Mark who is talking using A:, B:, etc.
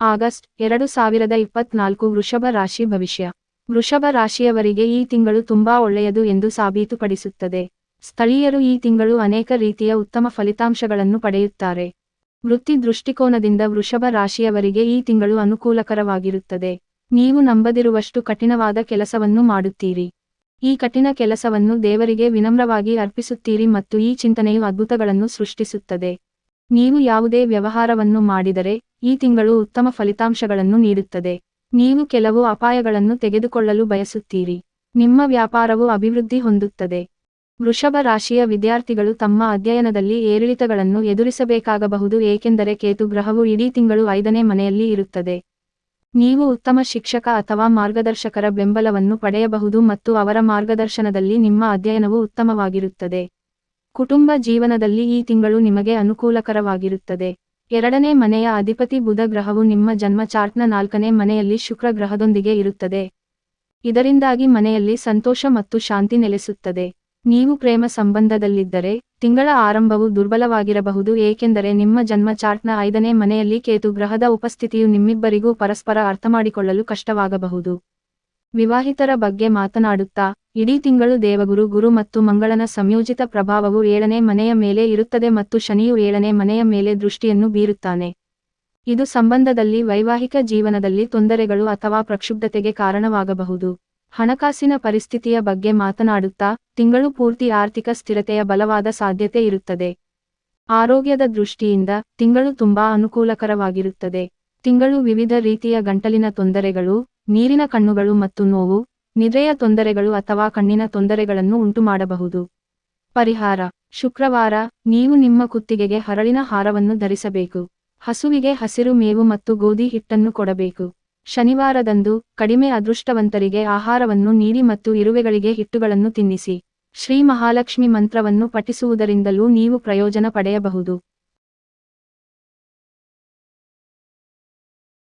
A: August ಎರಡು ಸಾವಿರದ ಇಪ್ಪತ್ನಾಲ್ಕು ವೃಷಭ ರಾಶಿ ಭವಿಷ್ಯ. ವೃಷಭ ರಾಶಿಯವರಿಗೆ ಈ ತಿಂಗಳು ತುಂಬಾ ಒಳ್ಳೆಯದು ಎಂದು ಸಾಬೀತುಪಡಿಸುತ್ತದೆ. ಸ್ಥಳೀಯರು ಈ ತಿಂಗಳು ಅನೇಕ ರೀತಿಯ ಉತ್ತಮ ಫಲಿತಾಂಶಗಳನ್ನು ಪಡೆಯುತ್ತಾರೆ. ವೃತ್ತಿ ದೃಷ್ಟಿಕೋನದಿಂದ ವೃಷಭ ರಾಶಿಯವರಿಗೆ ಈ ತಿಂಗಳು ಅನುಕೂಲಕರವಾಗಿರುತ್ತದೆ. ನೀವು ನಂಬದಿರುವಷ್ಟು ಕಠಿಣವಾದ ಕೆಲಸವನ್ನು ಮಾಡುತ್ತೀರಿ. ಈ ಕಠಿಣ ಕೆಲಸವನ್ನು ದೇವರಿಗೆ ವಿನಮ್ರವಾಗಿ ಅರ್ಪಿಸುತ್ತೀರಿ ಮತ್ತು ಈ ಚಿಂತನೆಯು ಅದ್ಭುತಗಳನ್ನು ಸೃಷ್ಟಿಸುತ್ತದೆ. ನೀವು ಯಾವುದೇ ವ್ಯವಹಾರವನ್ನು ಮಾಡಿದರೆ, ಈ ತಿಂಗಳು ಉತ್ತಮ ಫಲಿತಾಂಶಗಳನ್ನು ನೀಡುತ್ತದೆ. ನೀವು ಕೆಲವು ಅಪಾಯಗಳನ್ನು ತೆಗೆದುಕೊಳ್ಳಲು ಬಯಸುತ್ತೀರಿ. ನಿಮ್ಮ ವ್ಯಾಪಾರವು ಅಭಿವೃದ್ಧಿ ಹೊಂದುತ್ತದೆ. ವೃಷಭ ರಾಶಿಯ ವಿದ್ಯಾರ್ಥಿಗಳು ತಮ್ಮ ಅಧ್ಯಯನದಲ್ಲಿ ಏರಿಳಿತಗಳನ್ನು ಎದುರಿಸಬೇಕಾಗಬಹುದು, ಏಕೆಂದರೆ ಕೇತು ಗ್ರಹವು ಇಡೀ ತಿಂಗಳು ಐದನೇ ಮನೆಯಲ್ಲಿ ಇರುತ್ತದೆ. ನೀವು ಉತ್ತಮ ಶಿಕ್ಷಕ ಅಥವಾ ಮಾರ್ಗದರ್ಶಕರ ಬೆಂಬಲವನ್ನು ಪಡೆಯಬಹುದು ಮತ್ತು ಅವರ ಮಾರ್ಗದರ್ಶನದಲ್ಲಿ ನಿಮ್ಮ ಅಧ್ಯಯನವು ಉತ್ತಮವಾಗಿರುತ್ತದೆ. ಕುಟುಂಬ ಜೀವನದಲ್ಲಿ ಈ ತಿಂಗಳು ನಿಮಗೆ ಅನುಕೂಲಕರವಾಗಿರುತ್ತದೆ. ಎರಡನೇ ಮನೆಯ ಅಧಿಪತಿ ಬುಧ ಗ್ರಹವು ನಿಮ್ಮ ಜನ್ಮ ಚಾರ್ಟ್ನ ನಾಲ್ಕನೇ ಮನೆಯಲ್ಲಿ ಶುಕ್ರ ಗ್ರಹದೊಂದಿಗೆ ಇರುತ್ತದೆ. ಇದರಿಂದಾಗಿ ಮನೆಯಲ್ಲಿ ಸಂತೋಷ ಮತ್ತು ಶಾಂತಿ ನೆಲೆಸುತ್ತದೆ. ನೀವು ಪ್ರೇಮ ಸಂಬಂಧದಲ್ಲಿದ್ದರೆ, ತಿಂಗಳ ಆರಂಭವು ದುರ್ಬಲವಾಗಿರಬಹುದು, ಏಕೆಂದರೆ ನಿಮ್ಮ ಜನ್ಮ ಚಾರ್ಟ್ನ ಐದನೇ ಮನೆಯಲ್ಲಿ ಕೇತು ಗ್ರಹದ ಉಪಸ್ಥಿತಿಯು ನಿಮ್ಮಿಬ್ಬರಿಗೂ ಪರಸ್ಪರ ಅರ್ಥಮಾಡಿಕೊಳ್ಳಲು ಕಷ್ಟವಾಗಬಹುದು. ವಿವಾಹಿತರ ಬಗ್ಗೆ ಮಾತನಾಡುತ್ತಾ ಇಡೀ ತಿಂಗಳು ದೇವಗುರು, ಗುರು ಮತ್ತು ಮಂಗಳನ ಸಂಯೋಜಿತ ಪ್ರಭಾವವು ಏಳನೇ ಮನೆಯ ಮೇಲೆ ಇರುತ್ತದೆ ಮತ್ತು ಶನಿಯು ಏಳನೇ ಮನೆಯ ಮೇಲೆ ದೃಷ್ಟಿಯನ್ನು ಬೀರುತ್ತಾನೆ. ಇದು ಸಂಬಂಧದಲ್ಲಿ ವೈವಾಹಿಕ ಜೀವನದಲ್ಲಿ ತೊಂದರೆಗಳು ಅಥವಾ ಪ್ರಕ್ಷುಬ್ಧತೆಗೆ ಕಾರಣವಾಗಬಹುದು. ಹಣಕಾಸಿನ ಪರಿಸ್ಥಿತಿಯ ಬಗ್ಗೆ ಮಾತನಾಡುತ್ತಾ, ತಿಂಗಳು ಪೂರ್ತಿ ಆರ್ಥಿಕ ಸ್ಥಿರತೆಯ ಬಲವಾದ ಸಾಧ್ಯತೆ ಇರುತ್ತದೆ. ಆರೋಗ್ಯದ ದೃಷ್ಟಿಯಿಂದ ತಿಂಗಳು ತುಂಬಾ ಅನುಕೂಲಕರವಾಗಿರುತ್ತದೆ. ತಿಂಗಳು ವಿವಿಧ ರೀತಿಯ ಗಂಟಲಿನ ತೊಂದರೆಗಳು, ನೀರಿನ ಕಣ್ಣುಗಳು ಮತ್ತು ನೋವು ನಿದ್ರೆಯ ತೊಂದರೆಗಳು ಅಥವಾ ಕಣ್ಣಿನ ತೊಂದರೆಗಳನ್ನು ಉಂಟುಮಾಡಬಹುದು. ಪರಿಹಾರ. ಶುಕ್ರವಾರ, ನೀವು ನಿಮ್ಮ ಕುತ್ತಿಗೆಗೆ ಹರಳಿನ ಹಾರವನ್ನು ಧರಿಸಬೇಕು. ಹಸುವಿಗೆ ಹಸಿರು ಮೇವು ಮತ್ತು ಗೋಧಿ ಹಿಟ್ಟನ್ನು ಕೊಡಬೇಕು. ಶನಿವಾರದಂದು ಕಡಿಮೆ ಅದೃಷ್ಟವಂತರಿಗೆ ಆಹಾರವನ್ನು ನೀಡಿ ಮತ್ತು ಇರುವೆಗಳಿಗೆ ಹಿಟ್ಟುಗಳನ್ನು ತಿನ್ನಿಸಿ. ಶ್ರೀ ಮಹಾಲಕ್ಷ್ಮಿ ಮಂತ್ರವನ್ನು ಪಠಿಸುವುದರಿಂದಲೂ ನೀವು ಪ್ರಯೋಜನ ಪಡೆಯಬಹುದು.